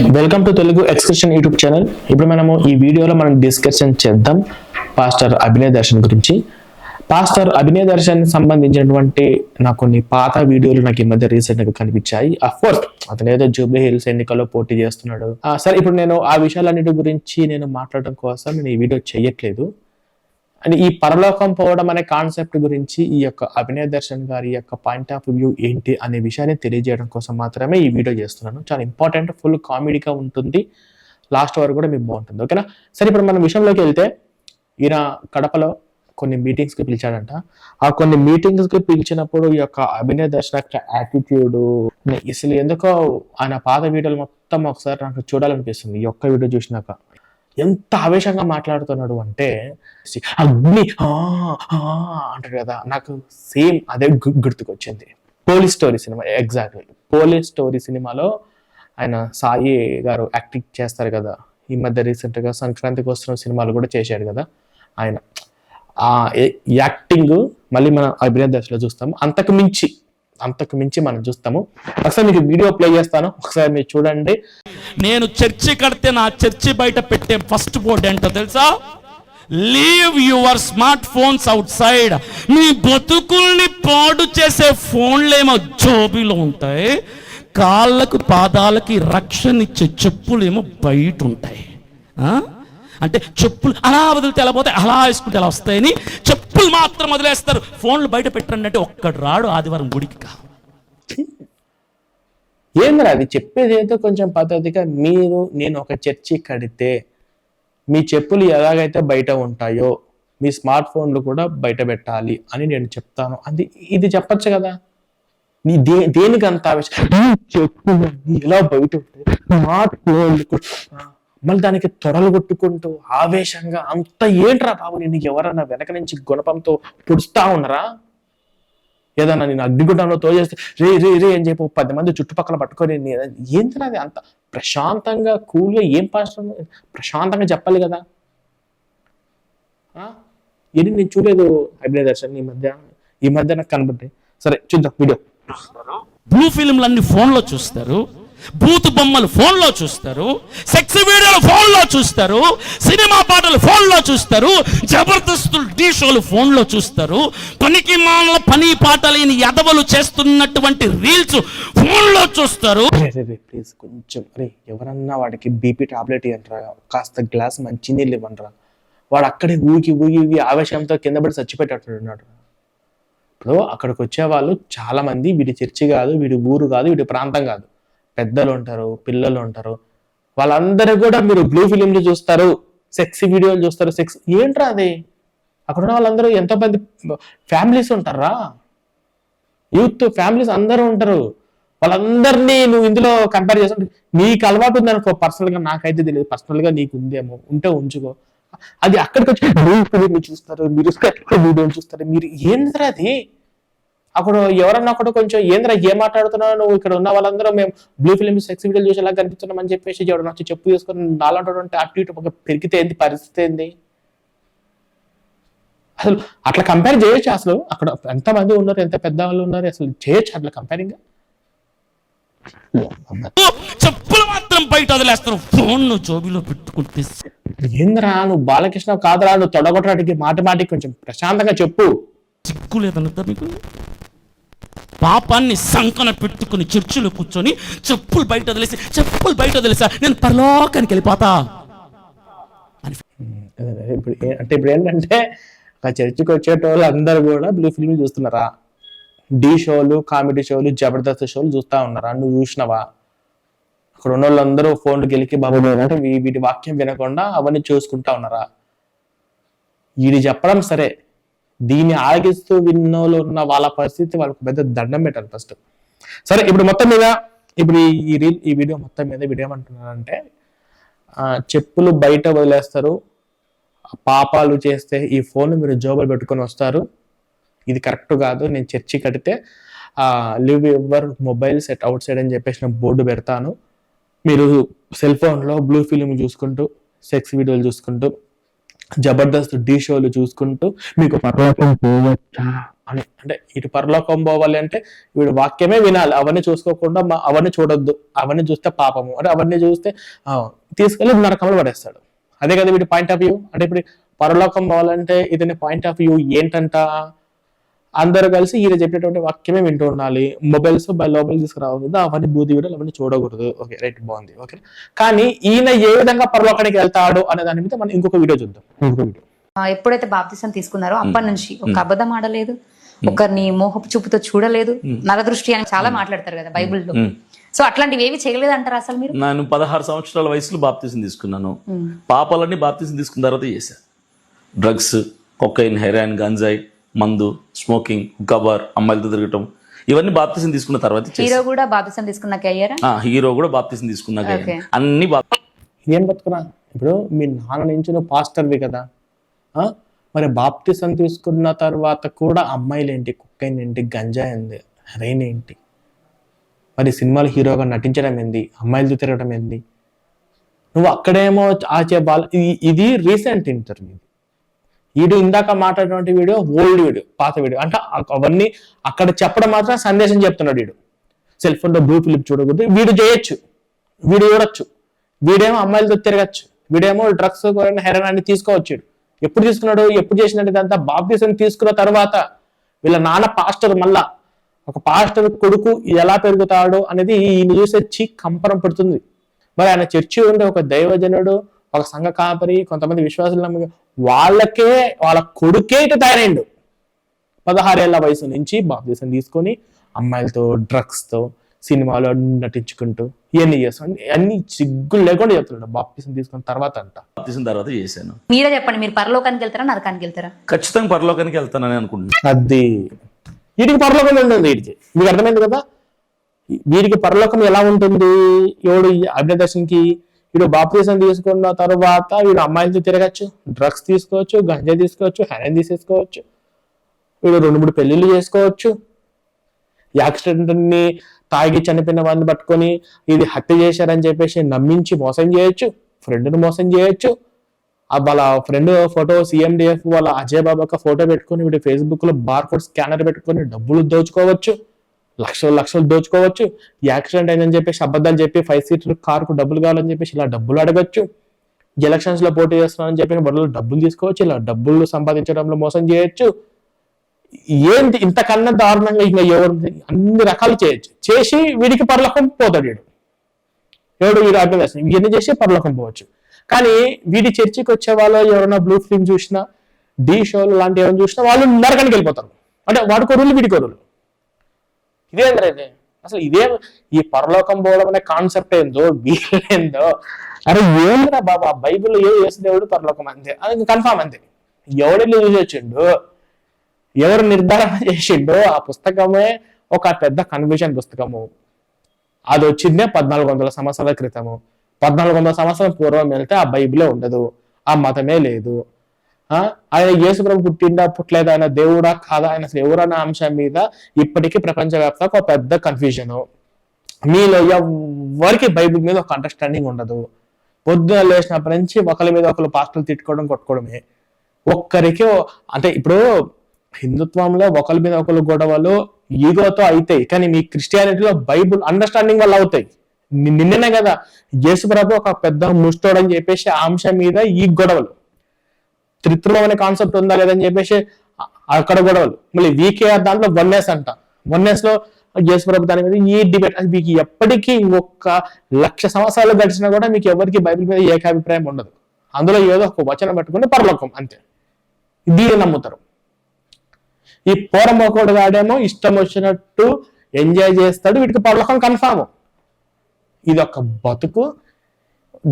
Welcome to Telugu excursion YouTube channel ఇప్పుడు మనము ఈ వీడియోలో మనం డిస్కషన్ చేద్దాం పాస్టర్ అభినయ్ దర్శన్ గురించి. పాస్టర్ అభినయ్ దర్శన్ సంబంధించినటువంటి నాకు కొన్ని పాత వీడియోలు నాకు ఈ మధ్య రీసెంట్గా కనిపించాయి. అఫ్కోర్స్ అతను ఏదో జూబ్లీ హిల్స్ ఎన్నికల్లో పోటీ చేస్తున్నాడు. సరే ఇప్పుడు నేను ఆ విషయాలన్నిటి గురించి నేను మాట్లాడడం కోసం నేను ఈ వీడియో చేయట్లేదు. అండ్ ఈ పరలోకం పోవడం అనే కాన్సెప్ట్ గురించి ఈ యొక్క అభినయ దర్శన్ గారి యొక్క పాయింట్ ఆఫ్ వ్యూ ఏంటి అనే విషయాన్ని తెలియజేయడం కోసం మాత్రమే ఈ వీడియో చేస్తున్నాను. చాలా ఇంపార్టెంట్ ఫుల్ కామెడీగా ఉంటుంది. లాస్ట్ వరకు కూడా మీకు బాగుంటుంది. ఓకేనా? సరే ఇప్పుడు మనం విషయంలోకి వెళ్తే ఈయన కడపలో కొన్ని మీటింగ్స్కి పిలిచాడంట. ఆ కొన్ని మీటింగ్స్కి పిలిచినప్పుడు ఈ యొక్క అభినయ దర్శన యొక్క యాటిట్యూడ్ అసలు ఎందుకో ఆయన పాత వీడియోలు మొత్తం ఒకసారి నాకు చూడాలనిపిస్తుంది. ఈ ఒక్క వీడియో చూసినాక. ఎంత ఆవేశంగా మాట్లాడుతున్నాడు అంటే అగ్ని అంటాడు కదా. నాకు సేమ్ అదే గు- గుర్తుకొచ్చింది. Police story cinema exactly. Police story సినిమాలో ఆయన సాయి గారు యాక్టింగ్ చేస్తారు కదా. ఈ మధ్య రీసెంట్గా సంక్రాంతికి వస్తున్న సినిమాలు కూడా చేశాడు కదా ఆయన. ఆ యాక్టింగ్ మళ్ళీ మనం అభినయ దశలో చూస్తాము అంతకు మించి అంతకు మించి మనం చూస్తాము. ఒకసారి మీకు వీడియో ప్లే చేస్తాను. ఒకసారి మీరు చూడండి. నేను చర్చి కడితే నా చర్చి బయట పెట్టే ఫస్ట్ బోర్డు ఏంటో తెలుసా? Leave your smartphones outside మీ బతుకుల్ని పాడు చేసే ఫోన్లేమో జోబీలో ఉంటాయి. కాళ్ళకు పాదాలకి రక్షణ ఇచ్చే చెప్పులేమో బయట ఉంటాయి. అంటే చెప్పులు అలా వదిలితే ఎలా పోతే అలా వేసుకుంటే ఎలా వస్తాయని? చెప్పులు మాత్రం వదిలేస్తారు. ఫోన్లు బయట పెట్టండి అంటే ఒక్కడు రాడు ఆదివారం గుడికి కాదు. ఏంద్రా అది చెప్పేది ఏదో కొంచెం పద్ధతిగా మీరు నేను ఒక చర్చి కడితే మీ చెప్పులు ఎలాగైతే బయట ఉంటాయో మీ స్మార్ట్ ఫోన్లు కూడా బయట పెట్టాలి అని నేను చెప్తాను. అది ఇది చెప్పొచ్చు కదా? నీ దే దేనికి అంత చెప్పులు ఎలా బయట ఉంటాయి స్మార్ట్ ఫోన్లు మళ్ళీ దానికి త్వరలు కొట్టుకుంటూ ఆవేశంగా అంత ఏంట్రా బాబు నేను ఎవరన్నా వెనక నుంచి గుణపంతో పుడుస్తా ఉన్నరా? ఏదన్నా నేను అగ్నిగుండంలో తోచేస్తే రే రే రే అని చెప్పి ఒక పది మంది చుట్టుపక్కల పట్టుకొని ఏంటి అది అంత ప్రశాంతంగా కూల్గా ఏం పాస్టర్ ప్రశాంతంగా చెప్పాలి కదా. ఏది నేను చూడలేదు అభినయ దర్శన్ ఈ మధ్య. ఈ మధ్య నాకు కనబడ్డాయి. సరే చూద్దాం వీడియో. బ్లూ ఫిల్మ్లన్నీ ఫోన్లో చూస్తారు. బూత్ బొమ్మలు ఫోన్లో చూస్తారు సెక్స్ వీడియోలు ఫోన్లో చూస్తారు సినిమా పాటలు ఫోన్లో చూస్తారు జబర్దస్తులు టీ షోలు ఫోన్లో చూస్తారు పనికి మానల పని పాటలేని ఎదవలు చేస్తున్నటువంటి రీల్స్ ఫోన్లో చూస్తారు. ప్లీజ్ కొంచెం ఎవరన్నా వాడికి బీపీ టాబ్లెట్ ఇవ్వండిరా కాస్త గ్లాస్ మంచి నీళ్ళు ఇవ్వండిరా వాడు అక్కడే ఊగి ఊగి ఊగి ఆవేశంతో కింద పడి చచ్చిపెట్టేటట్టున్నాడు. ఇప్పుడు అక్కడికి వచ్చే వాళ్ళు చాలా మంది వీడి చర్చి కాదు వీడి ఊరు కాదు వీడి ప్రాంతం కాదు. పెద్దలు ఉంటారు పిల్లలు ఉంటారు. వాళ్ళందరూ కూడా మీరు బ్లూ ఫిలింలు చూస్తారు సెక్స్ వీడియోలు చూస్తారు సెక్స్ ఏంట్రా అది? అక్కడ ఉన్న వాళ్ళందరూ ఎంతో మంది ఫ్యామిలీస్ ఉంటారా? యూత్ ఫ్యామిలీస్ అందరూ ఉంటారు. వాళ్ళందరినీ నువ్వు ఇందులో కంపేర్ చేస్తుంటే నీకు అలవాటు ఉంది అనుకో పర్సనల్గా నాకైతే తెలియదు పర్సనల్గా నీకు ఉందేమో ఉంటే ఉంచుకో. అది అక్కడికి వచ్చి బ్లూ చూస్తారు మీరు వీడియోలు చూస్తారు మీరు ఏంద్రా అది? అక్కడ ఎవరన్నా కూడా కొంచెం ఏంద్రా ఏం మాట్లాడుతున్నావు? నువ్వు ఇక్కడ ఉన్న వాళ్ళందరూ మేము బ్లూ ఫిలిం సెక్స్ వీడియోలు చూసేలా కనిపిస్తున్నాం అని చెప్పేసి ఎవరు వచ్చి చెప్పు చేసుకొని నాలంటే అటు ఇటు ఒక పెరిగితే ఏంది పరిస్థితి ఏంది? అసలు అట్లా కంపేర్ చేయొచ్చు అసలు. అక్కడ ఎంత మంది ఉన్నారు ఎంత పెద్ద వాళ్ళు ఉన్నారు అసలు చేయొచ్చు అట్లా కంపేరింగ్ చెప్పులు మాత్రం బయట వదిలేస్తారు. ఫోన్ జోబీలో పెట్టుకుంటే ఏంద్రా నువ్వు బాలకృష్ణ కాదురా నువ్వు తొడగొట్టడానికి మాటి మాటికి కొంచెం ప్రశాంతంగా చెప్పు. సిగ్గు లేదన్నదా మీకు పాపాన్ని సంకన పెట్టుకుని చర్చిలో కూర్చొని చెప్పులు బయట వదిలేసి చెప్పులు బయట వదిలేసా నేను పరలోకానికి వెళ్ళిపోతా. అని ఇప్పుడు అంటే ఇప్పుడు ఏంటంటే ఆ చర్చికి వచ్చేటోళ్ళు అందరూ కూడా బ్లూ ఫిల్మ్ చూస్తున్నారా? డీ షోలు కామెడీ షోలు జబర్దస్త్ షోలు చూస్తా ఉన్నారా? నువ్వు చూసినవా? అక్కడ ఉన్న వాళ్ళందరూ ఫోన్లు గెలికి బాబు అంటే వీటి వాక్యం వినకుండా అవన్నీ చూసుకుంటా ఉన్నారా? వీడి చెప్పడం సరే. దీన్ని ఆగిస్తూ విన్నోళ్ళు ఉన్న వాళ్ళ పరిస్థితి వాళ్ళకు పెద్ద దండం పెట్టాలి ఫస్ట్ సరే ఇప్పుడు మొత్తం మీద ఇప్పుడు ఈ- రీల్ ఈ వీడియో మొత్తం మీద వీడియో ఏమంటున్నారంటే చెప్పులు బయట వదిలేస్తారు పాపాలు చేస్తే ఈ ఫోన్ మీరు జోబులు పెట్టుకొని వస్తారు. ఇది కరెక్ట్ కాదు నేను చర్చి కడితే leave your mobile set outside అని చెప్పేసి నేను బోర్డు పెడతాను. మీరు సెల్ ఫోన్లో బ్లూ ఫిలిం చూసుకుంటూ సెక్స్ వీడియోలు చూసుకుంటూ జబర్దస్త్ డి షోలు చూసుకుంటూ మీకు పరలోకం పోవచ్చా? అని అంటే ఇటు పరలోకం పోవాలి అంటే వీడు వాక్యమే వినాలి. అవన్నీ చూసుకోకుండా మా- అవన్నీ చూడొద్దు. అవన్నీ చూస్తే పాపము. అంటే అవన్నీ చూస్తే తీసుకెళ్ళి నరకంలో పడేస్తాడు. అదే కదా వీడి పాయింట్ ఆఫ్ వ్యూ అంటే ఇప్పుడు పరలోకం పోవాలంటే ఇతని పాయింట్ ఆఫ్ వ్యూ ఏంటంట? అందరూ కలిసి ఈయన చెప్పేటువంటి వాక్యమే వింటూ ఉండాలి. మొబైల్స్ లోపల తీసుకురావద్దు. అవన్నీ బూది వీడియోలు అవన్నీ చూడకూడదు. ఓకే రైట్ బాగుంది. ఓకే. కానీ ఈయన ఏ విధంగా పరలోకానికి వెళ్తాడు అనే దాని మీద మనం ఇంకొక వీడియో చూద్దాం. ఇంకొక వీడియో. ఎప్పుడైతే బాప్తిసం తీసుకున్నారో అప్పటి నుంచి ఒక అబద్ధం ఆడలేదు. ఒకరిని మోహపు చూపుతో చూడలేదు. నరదృష్టి అని చాలా మాట్లాడతారు కదా బైబిల్లో. సో అట్లాంటివి ఏవి చేయలేదు అంటారు అసలు మీరు? నేను పదహారు సంవత్సరాల వయసులో బాప్తీసం తీసుకున్నాను. పాపాలన్నీ బాప్తీసం తీసుకున్న తర్వాత చేశా. డ్రగ్స్ కొకైన్ హెరాయిన్ గంజాయి మందు స్మోకింగ్ కబర్ అమ్మాయిలతో తిరగటం ఇవన్నీ బాప్తీసం తీసుకున్న తర్వాత. హీరో కూడా బాప్తిసం తీసుకున్నాక అయ్యారా ఆ హీరో కూడా బాప్తీసం తీసుకున్నాక. అన్ని బాప్ ఏం బతుకున్నా ఇప్పుడు మీ నాన్న నుంచి నువ్వు పాస్టర్వి కదా. ఆ? మరి బాప్టిజం తీసుకున్న తర్వాత కూడా అమ్మాయిలు ఏంటి కుక్కైన్ ఏంటి గంజా ఏంది హెరైన్ ఏంటి మరి సినిమాలు హీరోగా నటించడం ఏంది? అమ్మాయిలతో తిరగడం ఏంది? నువ్వు అక్కడేమో ఆచే బాల ఇది- ఇది రీసెంట్ ఇంటర్వ్యూ. వీడు ఇందాక మాట్లాడినటువంటి వీడియో ఓల్డ్ వీడియో పాత వీడియో. అంటే అవన్నీ అక్కడ చెప్పడం మాత్రం సందేశం చెప్తున్నాడు వీడు సెల్ ఫోన్లో బ్లూ ఫిలిప్ చూడకూడదు. వీడు చేయొచ్చు. వీడు చూడొచ్చు. వీడేమో అమ్మాయిలతో తిరగచ్చు. వీడేమో డ్రగ్స్ హెరన్ తీసుకోవచ్చు ఎప్పుడు తీసుకున్నాడు? ఎప్పుడు చేసినట్టు ఇదంతా బాప్తీసం తీసుకున్న తర్వాత. వీళ్ళ నాన్న పాస్టర్ మళ్ళా. ఒక పాస్టర్ కొడుకు ఎలా పెరుగుతాడు అనేది ఈయన చూసే చీ కంపరం పడుతుంది. మరి ఆయన చర్చి ఉండే ఒక దైవజనుడు ఒక సంఘ కాపరి కొంతమంది విశ్వాసులు నమ్మి వాళ్ళకే వాళ్ళ కొడుకే ఇటు తయారైండు. పదహారేళ్ళ వయసు నుంచి బాప్తీసం తీసుకొని అమ్మాయిలతో డ్రగ్స్తో సినిమాలో నటించుకుంటూ ఇవన్నీ చేస్తాడు అన్ని సిగ్గులు లేకుండా చెప్తున్నాడు బాప్తీసం తీసుకున్న తర్వాత అంట. బాప్తీసం తర్వాత చేశాను. మీరే చెప్పండి మీరు పరలోకానికి వెళ్తారా నరకానికి వెళ్తారా? ఖచ్చితంగా పరలోకానికి వెళ్తానని అనుకుంటున్నాను అది. వీడికి పరలోకం ఉంటుంది వీడికి. మీకు అర్థమైంది కదా? వీడికి పరలోకం ఎలా ఉంటుంది? ఎవడు అభినదర్శన్కి వీడు బాప్తీసం తీసుకున్న తర్వాత వీడు అమ్మాయిలతో తిరగచ్చు డ్రగ్స్ తీసుకోవచ్చు గంజా తీసుకోవచ్చు హెరైన్ తీసేసుకోవచ్చు వీడు రెండు మూడు పెళ్ళిళ్ళు చేసుకోవచ్చు. యాక్సిడెంట్ని తాగి చనిపోయిన వాళ్ళని పట్టుకొని ఇది హత్య చేశారని చెప్పేసి నమ్మించి మోసం చేయొచ్చు ఫ్రెండ్ని మోసం చేయొచ్చు. ఆ వాళ్ళ ఫ్రెండ్ ఫోటో సిఎండిఎఫ్ వాళ్ళ అజయ్ బాబాక ఫోటో పెట్టుకొని వీడి ఫేస్బుక్లో బార్కోడ్ బార్ కోడ్ స్కానర్ పెట్టుకొని డబ్బులు దోచుకోవచ్చు. లక్షలు లక్షలు దోచుకోవచ్చు. యాక్సిడెంట్ అయిందని చెప్పేసి అబద్ధాలు చెప్పి ఫైవ్ సీటర్ కార్కు డబ్బులు కావాలని చెప్పేసి ఇలా డబ్బులు అడగచ్చు. ఎలక్షన్స్లో పోటీ చేస్తున్నానని చెప్పి బదులు డబ్బులు తీసుకోవచ్చు. ఇలా డబ్బులు సంపాదించడంలో మోసం చేయొచ్చు. ఏంటి ఇంతకన్నా దారుణంగా ఇంకా ఎవరు అన్ని రకాలు చేయొచ్చు. చేసి వీడికి పరలోకం పోతాడు వీడు. ఎవడు వీడు అర్థం ఇవన్నీ చేసి పరలోకం పోవచ్చు. కానీ వీడి చర్చికి వచ్చే వాళ్ళు ఎవరైనా బ్లూ ఫిల్మ్ చూసినా డీ షోలు లాంటి ఏమైనా చూసినా వాళ్ళు నరకానికి వెళ్ళిపోతారు. అంటే వాడు కొరులు వీడి కొరులు ఇదేంద్ర ఇది అసలు ఇదే ఈ పరలోకం పోవడం అనే కాన్సెప్ట్ ఏందో. వీళ్ళేందో అరే ఏంద్రా బాబా? బైబిల్ ఏ యేసు దేవుడు పరలోకం అంతే. అది కన్ఫామ్ అంతే. ఎవడు చూసి వచ్చిండు ఎవరు నిర్ధారణ చేసిండో? ఆ పుస్తకమే ఒక పెద్ద కన్ఫ్యూజన్ పుస్తకము. అది వచ్చిందే పద్నాలుగు వందల సంవత్సరాల క్రితము. పద్నాలుగు వందల సంవత్సరాల పూర్వం వెళ్తే ఆ బైబిలే ఉండదు. ఆ మతమే లేదు. ఆయన యేసుప్రభు పుట్టిండా పుట్టలేదా? ఆయన దేవుడా? కాదా? ఆయన అసలు ఎవరన్న అంశం మీద ఇప్పటికీ ప్రపంచవ్యాప్తంగా ఒక పెద్ద కన్ఫ్యూజన్ మీలో ఎవరికి బైబిల్ మీద ఒక అండర్స్టాండింగ్ ఉండదు. పొద్దున లేచినప్పటి నుంచి ఒకరి మీద ఒకరు పాస్టర్లు తిట్టుకోవడం కొట్టుకోవడమే. ఒక్కరికి అంటే ఇప్పుడు హిందుత్వంలో ఒకరి మీద ఒకరు గొడవలు ఈగోతో అవుతాయి కానీ మీ క్రిస్టియానిటీలో బైబుల్ అండర్స్టాండింగ్ వల్ల అవుతాయి. నిన్ననే కదా యేసుప్రభు ఒక పెద్ద ముష్టోడని చెప్పేసి ఆ అంశం మీద ఈ గొడవలు. త్రిత్వం అనే కాన్సెప్ట్ ఉందా లేదని చెప్పేసి అక్కడ గొడవలు. మళ్ళీ వీకేఆర్ దాంట్లో వన్నెస్ అంట. వన్నెస్లో యేసుప్రభు దాని మీద ఈ డిబేట్ అది మీకు ఎప్పటికీ ఇంకొక లక్ష సంవత్సరాలు గడిచినా కూడా మీకు ఎవరికి బైబిల్ మీద ఏకాభిప్రాయం ఉండదు. అందులో ఏదో ఒక వచనం పెట్టుకుంటే పరలోకం అంతే. దీన్ని నమ్ముతారు. ఈ పోరమోకోడు గాడేమో ఇష్టం వచ్చినట్టు ఎంజాయ్ చేస్తాడు. వీటికి పరలోకం కన్ఫామ్ ఇది ఒక బతుకు.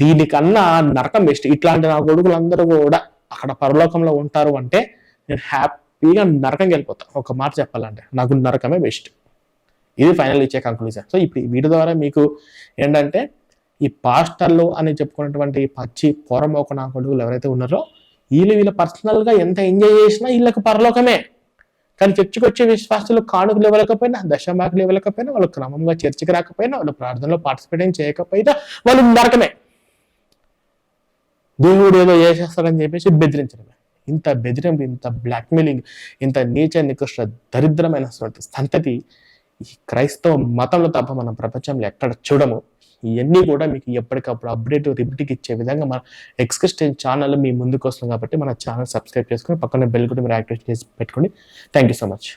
దీనికన్నా నరకం బెస్ట్ ఇట్లాంటి నా కొడుకులందరూ కూడా అక్కడ పరలోకంలో ఉంటారు అంటే నేను హ్యాపీగా నరకం వెళ్ళిపోతాను ఒక మాట చెప్పాలంటే నాకు నరకమే బెస్ట్ ఇది ఫైనల్ ఇచ్చే కంక్లూజన్ సో ఇప్పుడు ఈ వీడియో ద్వారా మీకు ఏంటంటే ఈ పాస్టర్లు అని చెప్పుకున్నటువంటి పచ్చి పచ్చి ఒక నా కొడుకులు ఎవరైతే ఉన్నారో వీళ్ళు వీళ్ళ పర్సనల్గా ఎంత ఎంజాయ్ చేసినా వీళ్ళకి పరలోకమే. కానీ చర్చికి వచ్చే విశ్వాసులు కానుకలు ఇవ్వలేకపోయినా దశమాకులు ఇవ్వలేకపోయినా వాళ్ళు క్రమంగా చర్చికి రాకపోయినా వాళ్ళు ప్రార్థనలో పార్టిసిపేట్ చేయకపోయినా వాళ్ళు నరకమే. దేవుడు ఏదో చేసేస్తాడని చెప్పేసి బెదిరించడమే. ఇంత బెదిరింపు ఇంత బ్లాక్మెయిలింగ్ ఇంత నీచ నికృష్ట దరిద్రమైన సంతతి ఈ క్రైస్తవ మతంలో తప్ప మన ప్రపంచంలో ఎక్కడ చూడము. ఇవన్నీ కూడా మీకు ఎప్పటికప్పుడు అప్డేట్ రిపీట్కి ఇచ్చే విధంగా మన ఎక్స్క్రిస్టియన్ ఛానల్ మీ ముందుకు వస్తుంది కాబట్టి మన ఛానల్ సబ్స్క్రైబ్ చేసుకొని పక్కన బెల్ కూడా మీరు యాక్టివేట్ చేసి పెట్టుకోండి. Thank you so much